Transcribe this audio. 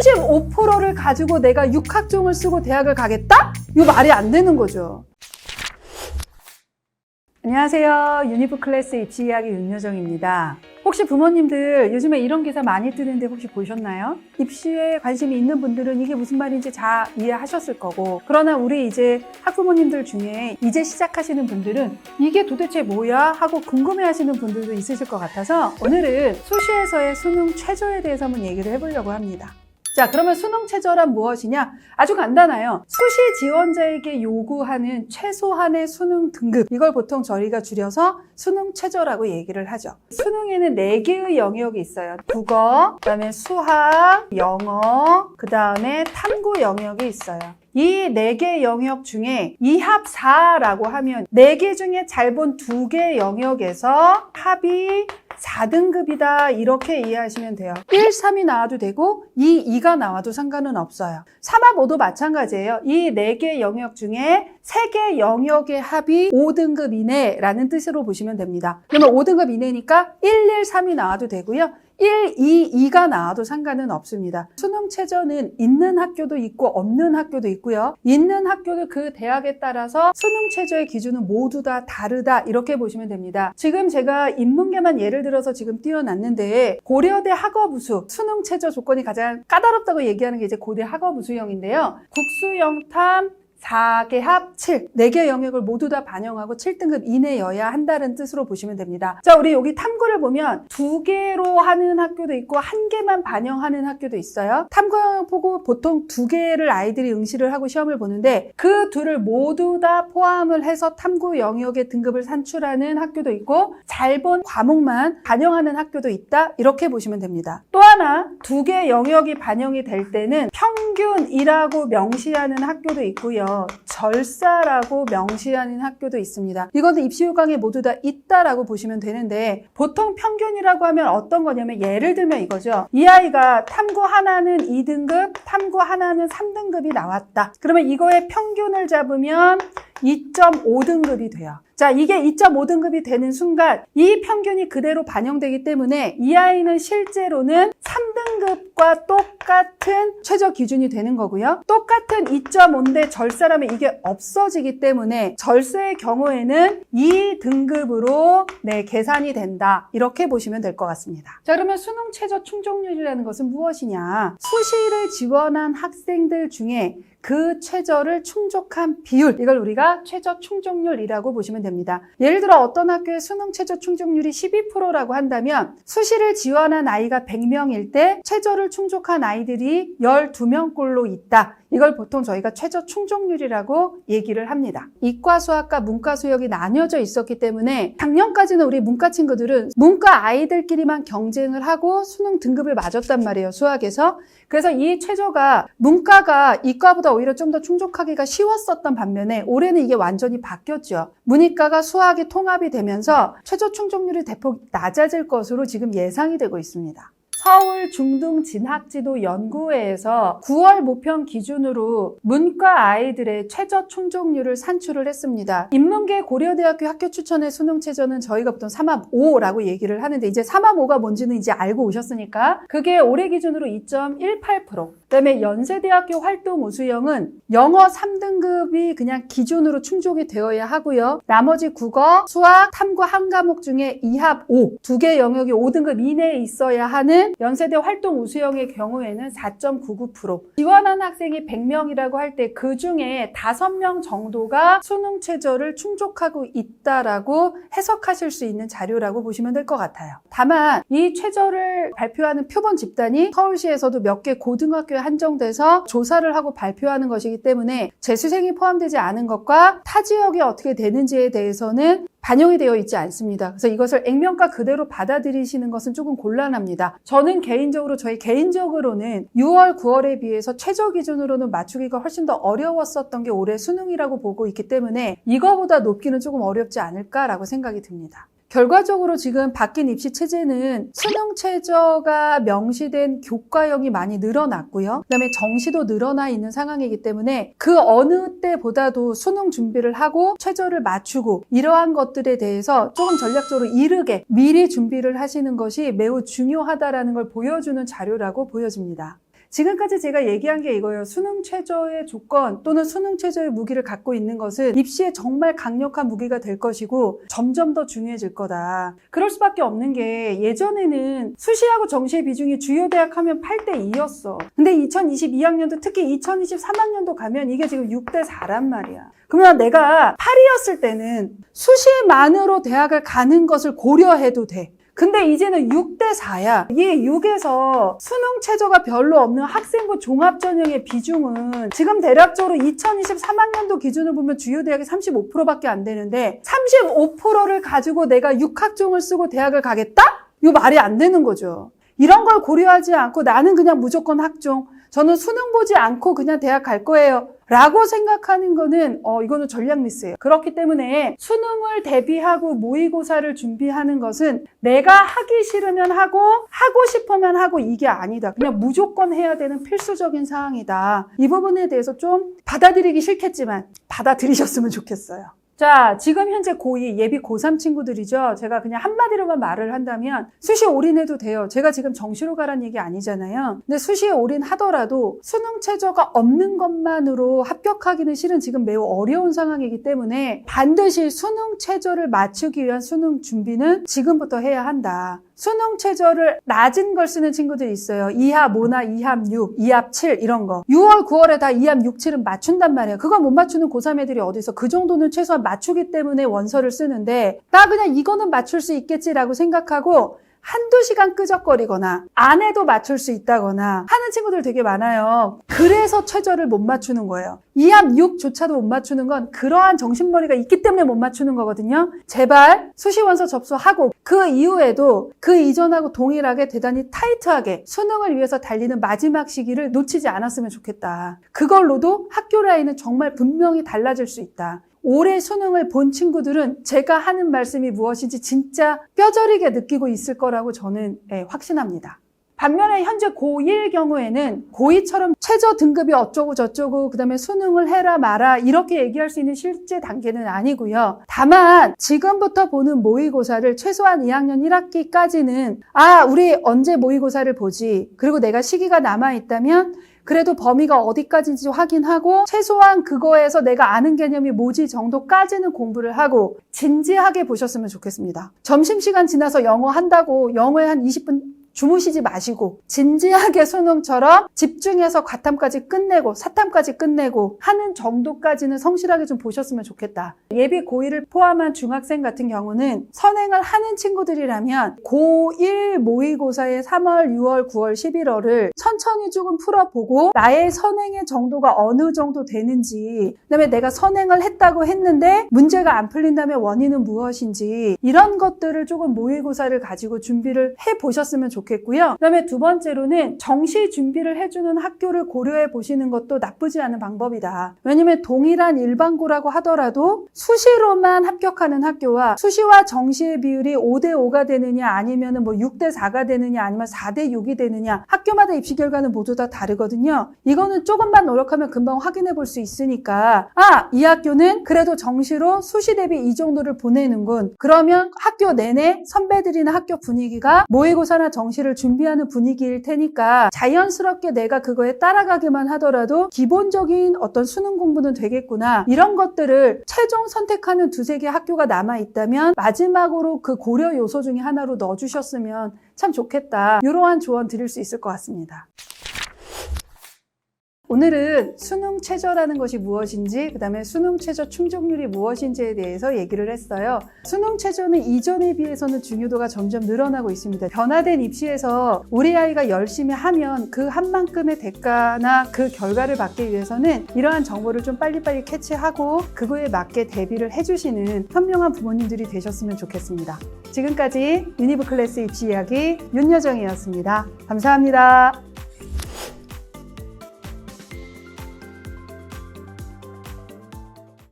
35%를 가지고 내가 6학종을 쓰고 대학을 가겠다? 이거 말이 안 되는 거죠. 안녕하세요. 유니브 클래스 입시 이야기 윤여정입니다. 혹시 부모님들 요즘에 이런 기사 많이 뜨는데 혹시 보셨나요? 입시에 관심이 있는 분들은 이게 무슨 말인지 다 이해하셨을 거고 그러나 우리 이제 학부모님들 중에 이제 시작하시는 분들은 이게 도대체 뭐야 하고 궁금해 하시는 분들도 있으실 것 같아서 오늘은 수시에서의 수능 최저에 대해서 한번 얘기를 해보려고 합니다. 자, 그러면 수능 최저란 무엇이냐? 아주 간단해요. 수시 지원자에게 요구하는 최소한의 수능 등급. 이걸 보통 저희가 줄여서 수능 최저라고 얘기를 하죠. 수능에는 4개의 영역이 있어요. 국어, 그 다음에 수학, 영어, 그 다음에 탐구 영역이 있어요. 이 네 개 영역 중에 이합 4라고 하면 네 개 중에 잘 본 두 개 영역에서 합이 4등급이다 이렇게 이해하시면 돼요. 1, 3이 나와도 되고 2, 2가 나와도 상관은 없어요. 3합 5도 마찬가지예요. 이네개 영역 중에 세개 영역의 합이 5등급 이내라는 뜻으로 보시면 됩니다. 그러면 5등급 이내니까 1, 1, 3이 나와도 되고요. 1, 2, 2가 나와도 상관은 없습니다. 수능 최저는 있는 학교도 있고 없는 학교도 있고요. 있는 학교도 그 대학에 따라서 수능 최저의 기준은 모두 다 다르다 이렇게 보시면 됩니다. 지금 제가 인문계만 예를 들어서 지금 띄워놨는데 고려대 학업우수 수능 최저 조건이 가장 까다롭다고 얘기하는 게 이제 고대 학업우수형인데요. 국수영탐 4개 합 7. 4개 영역을 모두 다 반영하고 7등급 이내여야 한다는 뜻으로 보시면 됩니다. 자, 우리 여기 탐구를 보면 두 개로 하는 학교도 있고 한 개만 반영하는 학교도 있어요. 탐구 영역 보고 보통 두 개를 아이들이 응시를 하고 시험을 보는데 그 둘을 모두 다 포함을 해서 탐구 영역의 등급을 산출하는 학교도 있고 잘 본 과목만 반영하는 학교도 있다. 이렇게 보시면 됩니다. 또 하나 두 개 영역이 반영이 될 때는 평균이라고 명시하는 학교도 있고요. 절사라고 명시하는 학교도 있습니다. 이거는 입시휴강에 모두 다 있다라고 보시면 되는데 보통 평균이라고 하면 어떤 거냐면 예를 들면 이거죠. 이 아이가 탐구 하나는 2등급, 탐구 하나는 3등급이 나왔다. 그러면 이거의 평균을 잡으면 2.5등급이 돼요. 자, 이게 2.5등급이 되는 순간 이 평균이 그대로 반영되기 때문에 이 아이는 실제로는 3등급과 똑같은 최저 기준이 되는 거고요. 똑같은 2.5인데 절사라면 이게 없어지기 때문에 절세의 경우에는 2등급으로 네, 계산이 된다. 이렇게 보시면 될 것 같습니다. 자, 그러면 수능 최저 충족률이라는 것은 무엇이냐? 수시를 지원한 학생들 중에 그 최저를 충족한 비율 이걸 우리가 최저 충족률이라고 보시면 됩니다. 예를 들어 어떤 학교의 수능 최저 충족률이 12%라고 한다면 수시를 지원한 아이가 100명일 때 최저를 충족한 아이들이 12명꼴로 있다. 이걸 보통 저희가 최저 충족률이라고 얘기를 합니다. 이과 수학과 문과 수역이 나뉘어져 있었기 때문에 작년까지는 우리 문과 친구들은 문과 아이들끼리만 경쟁을 하고 수능 등급을 맞았단 말이에요. 수학에서. 그래서 이 최저가 문과가 이과보다 오히려 좀 더 충족하기가 쉬웠었던 반면에 올해는 이게 완전히 바뀌었죠. 문이 과가 수학이 통합이 되면서 최저 충족률이 대폭 낮아질 것으로 지금 예상이 되고 있습니다. 서울 중등 진학지도 연구회에서 9월 모평 기준으로 문과 아이들의 최저 충족률을 산출을 했습니다. 인문계 고려대학교 학교 추천의 수능 최저는 저희가 보통 3합 5라고 얘기를 하는데 이제 3합 5가 뭔지는 이제 알고 오셨으니까 그게 올해 기준으로 2.18%. 그다음에 연세대학교 활동 우수형은 영어 3등급이 그냥 기준으로 충족이 되어야 하고요. 나머지 국어, 수학, 탐구 한 과목 중에 2합 5, 두 개 영역이 5등급 이내에 있어야 하는 연세대 활동 우수형의 경우에는 4.99%. 지원한 학생이 100명이라고 할 때 그 중에 5명 정도가 수능 최저를 충족하고 있다라고 해석하실 수 있는 자료라고 보시면 될 것 같아요. 다만 이 최저를 발표하는 표본 집단이 서울시에서도 몇 개 고등학교 에 한정돼서 조사를 하고 발표하는 것이기 때문에 재수생이 포함되지 않은 것과 타 지역이 어떻게 되는지에 대해서는 반영이 되어 있지 않습니다. 그래서 이것을 액면가 그대로 받아들이시는 것은 조금 곤란합니다. 저는 개인적으로 저희 개인적으로는 6월, 9월에 비해서 최저 기준으로는 맞추기가 훨씬 더 어려웠었던 게 올해 수능이라고 보고 있기 때문에 이거보다 높기는 조금 어렵지 않을까라고 생각이 듭니다. 결과적으로 지금 바뀐 입시 체제는 수능 최저가 명시된 교과형이 많이 늘어났고요. 그다음에 정시도 늘어나 있는 상황이기 때문에 그 어느 때보다도 수능 준비를 하고 최저를 맞추고 이러한 것들에 대해서 조금 전략적으로 이르게 미리 준비를 하시는 것이 매우 중요하다라는 걸 보여주는 자료라고 보여집니다. 지금까지 제가 얘기한 게 이거예요. 수능 최저의 조건 또는 수능 최저의 무기를 갖고 있는 것은 입시에 정말 강력한 무기가 될 것이고 점점 더 중요해질 거다. 그럴 수밖에 없는 게 예전에는 수시하고 정시의 비중이 주요 대학 하면 8대 2였어. 근데 2022학년도 특히 2023학년도 가면 이게 지금 6대 4란 말이야. 그러면 내가 8이었을 때는 수시만으로 대학을 가는 것을 고려해도 돼. 근데 이제는 6대 4야. 이 6에서 수능 최저가 별로 없는 학생부 종합 전형의 비중은 지금 대략적으로 2023학년도 기준을 보면 주요 대학이 35%밖에 안 되는데 35%를 가지고 내가 6학종을 쓰고 대학을 가겠다? 이거 말이 안 되는 거죠. 이런 걸 고려하지 않고 나는 그냥 무조건 학종. 저는 수능 보지 않고 그냥 대학 갈 거예요. 라고 생각하는 거는, 어, 이거는 전략 미스예요. 그렇기 때문에 수능을 대비하고 모의고사를 준비하는 것은 내가 하기 싫으면 하고, 하고 싶으면 하고 이게 아니다. 그냥 무조건 해야 되는 필수적인 사항이다. 이 부분에 대해서 좀 받아들이기 싫겠지만 받아들이셨으면 좋겠어요. 자, 지금 현재 고2 예비 고3 친구들이죠. 제가 그냥 한마디로만 말을 한다면 수시 올인해도 돼요. 제가 지금 정시로 가란 얘기 아니잖아요. 근데 수시에 올인하더라도 수능 최저가 없는 것만으로 합격하기는 실은 지금 매우 어려운 상황이기 때문에 반드시 수능 최저를 맞추기 위한 수능 준비는 지금부터 해야 한다. 수능 최저를 낮은 걸 쓰는 친구들이 있어요. 2합 5나 2합 6, 2합 7 이런 거. 6월, 9월에 다 2합 6, 7은 맞춘단 말이에요. 그거 못 맞추는 고3 애들이 어디서 그 정도는 최소한 맞추기 때문에 원서를 쓰는데 나 그냥 이거는 맞출 수 있겠지라고 생각하고 한두 시간 끄적거리거나 안 해도 맞출 수 있다거나 하는 친구들 되게 많아요. 그래서 최저를 못 맞추는 거예요. 2합 6조차도 못 맞추는 건 그러한 정신머리가 있기 때문에 못 맞추는 거거든요. 제발 수시원서 접수하고 그 이후에도 그 이전하고 동일하게 대단히 타이트하게 수능을 위해서 달리는 마지막 시기를 놓치지 않았으면 좋겠다. 그걸로도 학교 라인은 정말 분명히 달라질 수 있다. 올해 수능을 본 친구들은 제가 하는 말씀이 무엇인지 진짜 뼈저리게 느끼고 있을 거라고 저는 예, 확신합니다. 반면에 현재 고1 경우에는 고2처럼 최저 등급이 어쩌고 저쩌고 그다음에 수능을 해라 마라 이렇게 얘기할 수 있는 실제 단계는 아니고요. 다만 지금부터 보는 모의고사를 최소한 2학년 1학기까지는 아 우리 언제 모의고사를 보지 그리고 내가 시기가 남아 있다면 그래도 범위가 어디까지인지 확인하고 최소한 그거에서 내가 아는 개념이 뭐지 정도까지는 공부를 하고 진지하게 보셨으면 좋겠습니다. 점심시간 지나서 영어 한다고 영어에 한 20분 주무시지 마시고 진지하게 수능처럼 집중해서 과탐까지 끝내고 사탐까지 끝내고 하는 정도까지는 성실하게 좀 보셨으면 좋겠다. 예비 고1을 포함한 중학생 같은 경우는 선행을 하는 친구들이라면 고1 모의고사의 3월, 6월, 9월, 11월을 천천히 조금 풀어보고 나의 선행의 정도가 어느 정도 되는지 그다음에 내가 선행을 했다고 했는데 문제가 안 풀린다면 원인은 무엇인지 이런 것들을 조금 모의고사를 가지고 준비를 해 보셨으면 좋겠다. 좋겠고요. 그다음에 두 번째로는 정시 준비를 해주는 학교를 고려해 보시는 것도 나쁘지 않은 방법이다. 왜냐면 동일한 일반고라고 하더라도 수시로만 합격하는 학교와 수시와 정시의 비율이 5대 5가 되느냐 아니면 뭐 6대 4가 되느냐 아니면 4대 6이 되느냐 학교마다 입시 결과는 모두 다 다르거든요. 이거는 조금만 노력하면 금방 확인해 볼 수 있으니까 아, 이 학교는 그래도 정시로 수시 대비 이 정도를 보내는군. 그러면 학교 내내 선배들이나 학교 분위기가 모의고사나 정시 정시를 준비하는 분위기일 테니까 자연스럽게 내가 그거에 따라가기만 하더라도 기본적인 어떤 수능 공부는 되겠구나. 이런 것들을 최종 선택하는 두세 개 학교가 남아 있다면 마지막으로 그 고려 요소 중에 하나로 넣어주셨으면 참 좋겠다. 이러한 조언 드릴 수 있을 것 같습니다. 오늘은 수능 최저라는 것이 무엇인지, 그 다음에 수능 최저 충족률이 무엇인지에 대해서 얘기를 했어요. 수능 최저는 이전에 비해서는 중요도가 점점 늘어나고 있습니다. 변화된 입시에서 우리 아이가 열심히 하면 그 한 만큼의 대가나 그 결과를 받기 위해서는 이러한 정보를 좀 빨리빨리 캐치하고 그거에 맞게 대비를 해주시는 현명한 부모님들이 되셨으면 좋겠습니다. 지금까지 유니브 클래스 입시 이야기 윤여정이었습니다. 감사합니다.